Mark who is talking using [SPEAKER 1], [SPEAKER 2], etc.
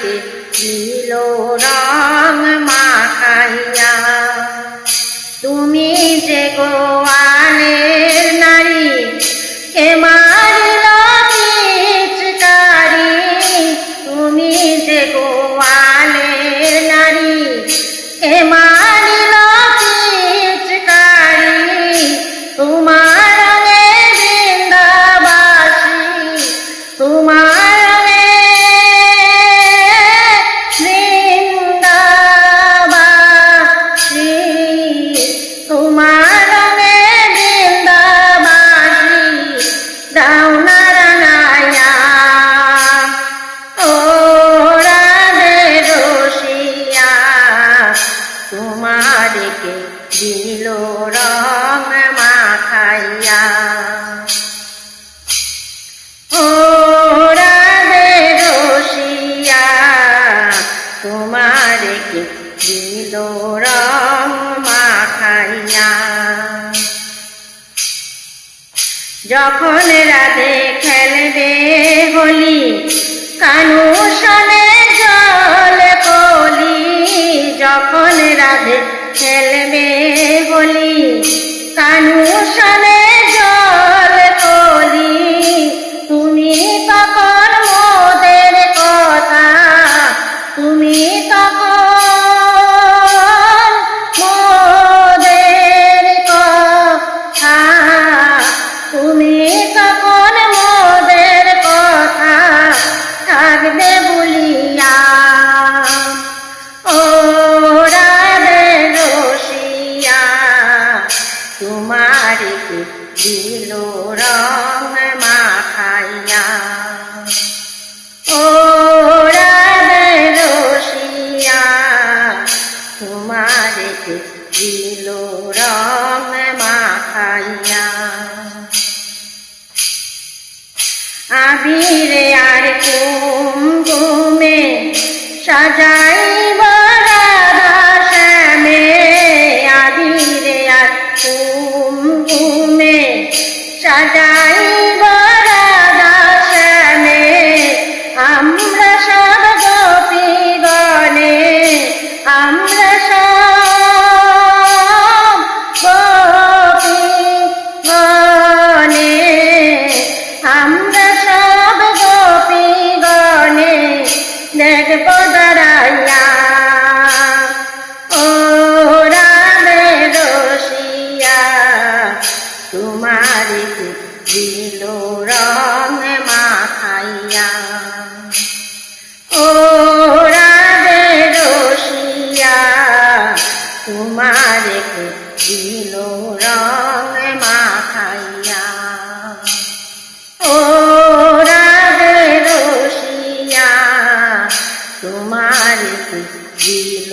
[SPEAKER 1] হাতে ছিল রং মাখাইয়া। তুমি যে গোয়ালের নারী এ মারিলা তুমি ডেকে দিল রং মাখাইয়া। তোমার কে দিল রং মাখাইয়া। যখন রাধে খেলবে হলি কানু সনে জল কলি। যখন রাধে খেলবে বলি কানু সনে জল কলি তুমি তখন মোদের কথা তুমি তখন তোমার দিল রং মাখাইয়া। ও মাখাইয়া। আবিরে আর কুমকুমে সাজাইব রাধা সাজাইব রাধা শ্যামে আমরা সব গোপী গণে আমরা সব তোমার দিল রং মাখাইয়া ও রাধে রসিয়া তোমার দিল